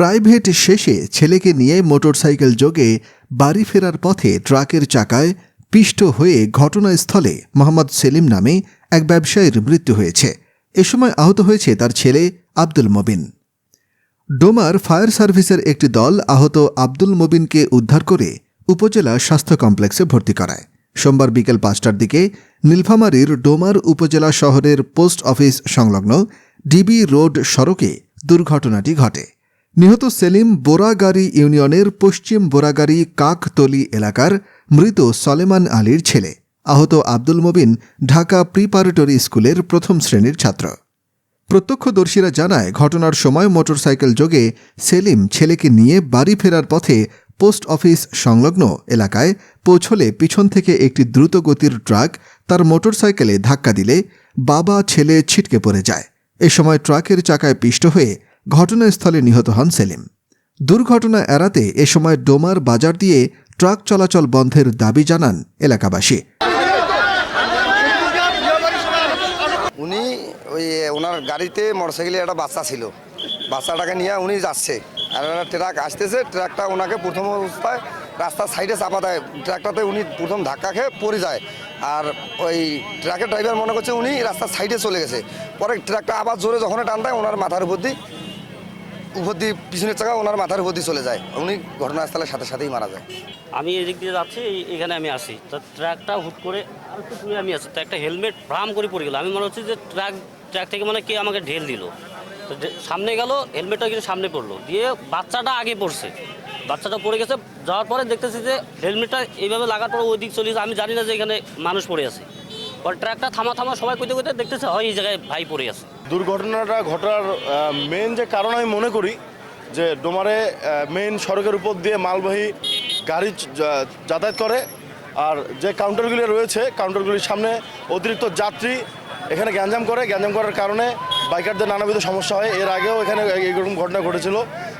Private শেষে ছেলেকে নিয়ে মোটরসাইকেল যোগে বাড়ি ফেরার পথে ট্রাকের চাকায় পিষ্ট হয়ে ঘটনাস্থলে মোহাম্মদ সেলিম নামে এক ব্যবসায়ীর মৃত্যু হয়েছে। এ সময় আহত হয়েছে তার ছেলে আব্দুল মবিন। ডোমার ফায়ার সার্ভিসের একটি দল আহত আব্দুল মবিনকে উদ্ধার করে উপজেলা স্বাস্থ্য কমপ্লেক্সে ভর্তি করায়। সোমবার বিকেল পাঁচটার দিকে নীলফামারীর ডোমার উপজেলা শহরের পোস্ট অফিস সংলগ্ন ডিবি রোড সড়কে দুর্ঘটনাটি ঘটে। নিহত সেলিম বোরাগাড়ি ইউনিয়নের পশ্চিম বোরাগাড়ি কাকতলি এলাকার মৃত সলেমান আলীর ছেলে, আহত আব্দুল মবিন, ঢাকা প্রিপারেটরি স্কুলের প্রথম শ্রেণির ছাত্র। প্রত্যক্ষদর্শীরা জানায়, ঘটনার সময় মোটরসাইকেল যোগে সেলিম ছেলেকে নিয়ে বাড়ি ফেরার পথে পোস্ট অফিস সংলগ্ন এলাকায় পৌঁছলে পিছন থেকে একটি দ্রুতগতির ট্রাক তার মোটরসাইকেলে ধাক্কা দিলে বাবা ছেলে ছিটকে পড়ে যায়। এ সময় ট্রাকের চাকায় পিষ্ট হয়ে ঘটনাস্থলে নিহত হন সেলিম। দুর্ঘটনা এড়াতে এ সময় ডোমার বাজার দিয়ে ট্রাক চলাচল বন্ধের দাবি জানান এলাকাবাসী। উনি ওই, ওনার গাড়িতে মোটরসাইকেলে একটা বাচ্চা ছিল। বাচ্চাটাকে নিয়ে উনি যাচ্ছে। আর একটা ট্রাক আসতেছে, ট্রাকটা ওনাকে প্রথম অবস্থায় রাস্তার সাইডে চাপা দেয়। ট্রাকটাতে উনি প্রথম ধাক্কা খেয়ে পড়ে যায়। আর ওই ট্রাকের ড্রাইভার মনে করছে উনি রাস্তার সাইডে চলে গেছে। পরে ট্রাকটা আবার জোরে যখন টান দেয়, ওনার মাথার উপর দিয়ে উপর দিয়ে পিছনের চাকা ওনার মাথার উপর দিয়ে চলে যায়। উনি ঘটনাস্থলের সাথে সাথেই মারা যায়। আমি এদিক দিয়ে যাচ্ছি এখানে আমি আসি তো ট্রাকটা হুট করে আর একটু দূরে আমি আসি তো একটা হেলমেট ভ্রাম করে পড়ে গেল। আমি মনে হচ্ছে যে ট্রাক ট্রাক থেকে মানে কে আমাকে ঢেল দিল। তো সামনে গেল, হেলমেটটা কিন্তু সামনে পড়ল। দিয়ে বাচ্চাটা আগে পড়ছে। বাচ্চাটা পড়ে গেছে, যাওয়ার পরে দেখতেছি যে হেলমেটটা এইভাবে লাগার পর ওই দিক চলে। আমি জানি না যে এখানে মানুষ পড়ে আছে। পরে ট্রাকটা থামা থামা সবাই কইতে কইতে দেখতেছে, হয় এই জায়গায় ভাই পড়ে আছে। দুর্ঘটনাটা ঘটার মেন যে কারণ আমি মনে করি, যে ডোমারে মেন সড়কের উপর দিয়ে মালবাহী গাড়ি যাতায়াত করে, আর যে কাউন্টারগুলি রয়েছে কাউন্টারগুলির সামনে অতিরিক্ত যাত্রী এখানে গ্যাঞ্জাম করে। গ্যাঞ্জাম করার কারণে বাইকারদের নানাবিধ সমস্যা হয়। এর আগেও এখানে এইরকম ঘটনা ঘটেছিল।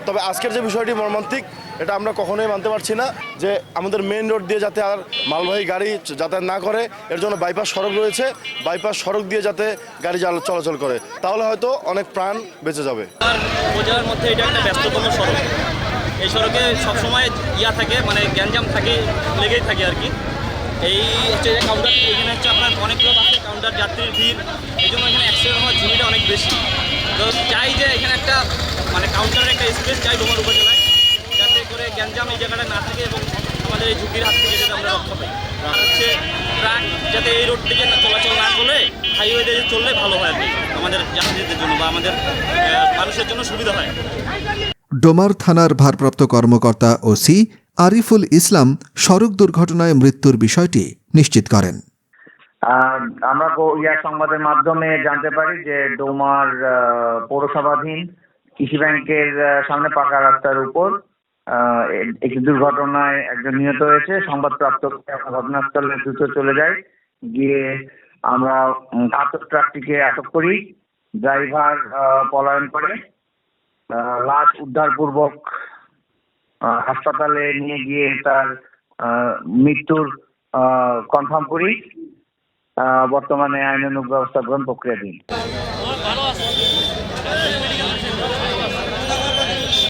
তবে আজকের যে বিষয়টি মর্মান্তিক, এটা আমরা কখনোই মানতে পারছি না যে আমাদের মেন রোড দিয়ে যাতে আর মালবাহী গাড়ি যাতায়াত না করে, এর জন্য বাইপাস সড়ক রয়েছে। বাইপাস সড়ক দিয়ে যাতে গাড়ি চলাচল করে। তাহলে হয়তো অনেক প্রাণ বেঁচে যাবে। উপজেলার মধ্যে এটা একটা সড়ক। এই সড়কে সবসময় ইয়া থাকে মানে গ্যাঞ্জাম থাকে, লেগেই থাকে আর কি। এই হচ্ছে কাউন্টার এখানে হচ্ছে আপনার অনেক লোক আছে কাউন্টার যাত্রীর ভিড়। এই জন্য এখানে অ্যাক্সিডেন্ট হওয়ার ঝুঁকিটা বেশি। তো চাই যে এখানে একটা মানে কাউন্টারের একটা স্পেস চাই ডোমার উপজেলায়, যাতে করে গ্যাঞ্জাম এই জায়গাটা না থাকে এবং আমাদের এই ঝুঁকির হাত থেকে যাতে আমরা রক্ষা পাই। আর হচ্ছে ট্রাক যাতে এই রোড থেকে চলাচল না করে হাইওয়ে দিয়ে চললে ভালো হয় আমাদের যাত্রীদের জন্য বা আমাদের মানুষের জন্য সুবিধা হয়। ডোমার থানার ভারপ্রাপ্ত কর্মকর্তা ওসি আরিফুল ইসলাম সড়ক দুর্ঘটনায় মৃত্যুর বিষয়টি নিশ্চিত করেন। আমরা ইয়া সংবাদের মাধ্যমে জানতে পারি যে ডোমার পৌরসভাধীন কৃষি ব্যাংকের সামনে পাকা রাস্তার উপর একটি দুর্ঘটনায় একজন নিহত হয়েছে। সংবাদ প্রাপ্ত ঘটনাস্থলে দ্রুত চলে যাই গিয়ে আমরা আটক ট্রাকটিকে আটক করি। ড্রাইভার পলায়ন করে লাশ উদ্ধারপূর্বক হাসপাতালে নিয়ে গিয়ে তার মৃত্যুর কনফার্ম করি। বর্তমানে আইনানুগ ব্যবস্থা গ্রহণ প্রক্রিয়াধীন।